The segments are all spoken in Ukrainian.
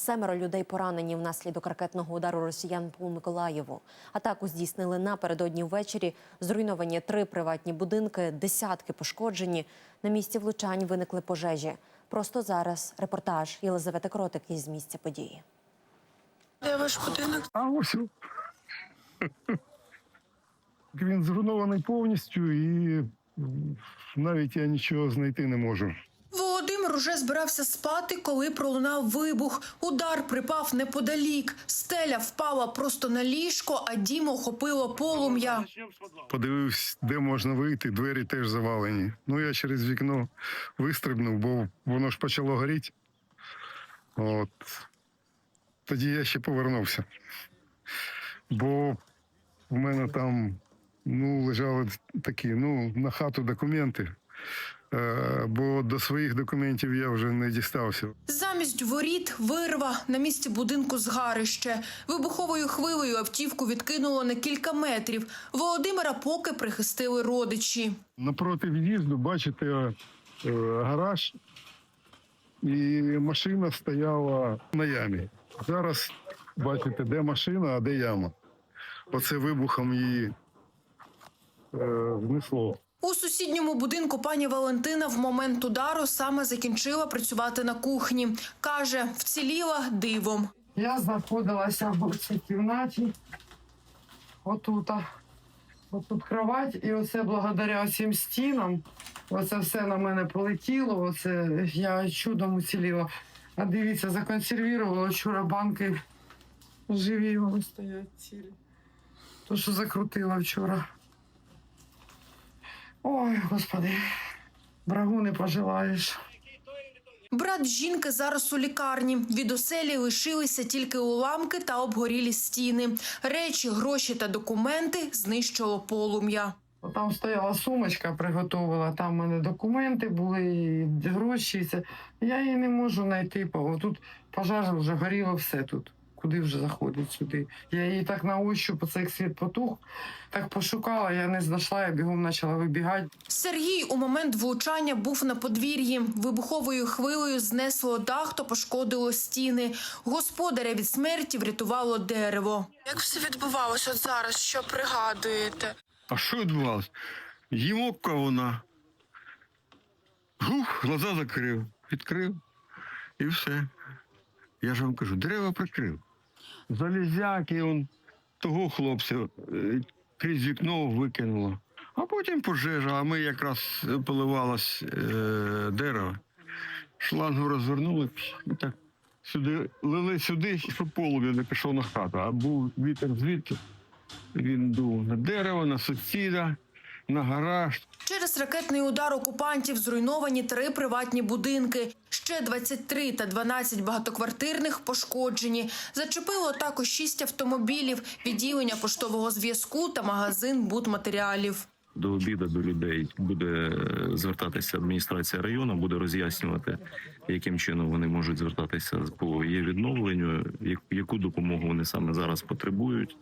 Семеро людей поранені внаслідок ракетного удару росіян по Миколаєву. Атаку здійснили напередодні ввечері. Зруйновані три приватні будинки, десятки пошкоджені. На місці влучань виникли пожежі. Просто зараз репортаж Єлизавети Кротик із місця події. Де ваш будинок? А ось. Він зруйнований повністю і навіть я нічого знайти не можу. Володимир уже збирався спати, коли пролунав вибух. Удар припав неподалік. Стеля впала просто на ліжко, а дім охопило полум'я. Подивився, де можна вийти, двері теж завалені. Ну я через вікно вистрибнув, бо воно ж почало горіти. От. Тоді я ще повернувся. Бо в мене там ну, лежали такі, ну, на хату документи. Е, бо до своїх документів я вже не дістався. Замість воріт вирва на місці будинку згарище. Вибуховою хвилею автівку відкинуло на кілька метрів. Володимира поки прихистили родичі. Напроти в'їзду бачите е, гараж, і машина стояла на ямі. Зараз бачите, де машина, а де яма. Оце вибухом її е, знесло. Сусідньому будинку пані Валентина в момент удару саме закінчила працювати на кухні. Каже, вціліла дивом. Я знаходилася в цій кімнаті. Отута. Отут кровать, і оце благодаря цим стінам. Оце все на мене полетіло. Оце я чудом уціліла. А дивіться, законсервувала вчора банки живі, стоять цілі. То, що закрутила вчора. Ой, господи, врагу не пожелаєш. Брат жінки зараз у лікарні. Від оселі лишилися тільки уламки та обгорілі стіни. Речі, гроші та документи знищило полум'я. Там стояла сумочка, приготувала, там в мене документи були, і гроші. Я її не можу знайти. Тут пожар вже горіло все тут. Куди вже заходить сюди? Я її так на ощупь, оце як світ потух, так пошукала, я не знайшла, я бігом почала вибігати. Сергій у момент влучання був на подвір'ї. Вибуховою хвилею знесло дах та пошкодило стіни. Господаря від смерті врятувало дерево. Як все відбувалося зараз? Що пригадуєте? А що відбувалося? Їмокка вона. Гух, глаза закрив, відкрив і все. Я ж вам кажу, дерева прикрив. Залізяки он того хлопця е, крізь вікно викинуло. А потім пожежа, а ми якраз поливалось е, дерево. Шлангу розвернули і так сюди, лили сюди, щоб полум'я не пішов на хату. А був вітер звідти. Він дув на дерево, на сусіда, на гараж. Через ракетний удар окупантів зруйновані три приватні будинки. Ще 23 та 12 багатоквартирних пошкоджені. Зачепило також 6 автомобілів, відділення поштового зв'язку та магазин будматеріалів. до обіду до людей буде е, звертатися адміністрація району, буде роз'яснювати, яким чином вони можуть звертатися по є відновленню, як- яку допомогу вони саме зараз потребують.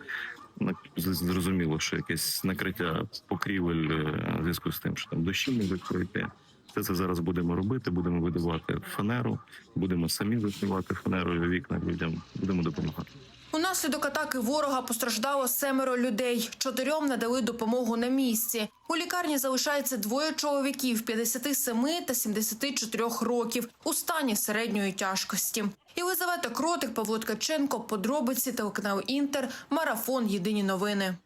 На- Зрозуміло, що якесь накриття покрівель е, в зв'язку з тим, що там дощі не викрити. Все це зараз будемо робити. Будемо видавати фанеру, будемо самі закривати фанерою вікна людям. Будемо допомагати. Унаслідок атаки ворога постраждало семеро людей. Чотирьом надали допомогу на місці. У лікарні залишається двоє чоловіків 57 та 74 років у стані середньої тяжкості. Єлизавета Кротик, Павло Ткаченко, подробиці телеканал Інтер, марафон. Єдині новини.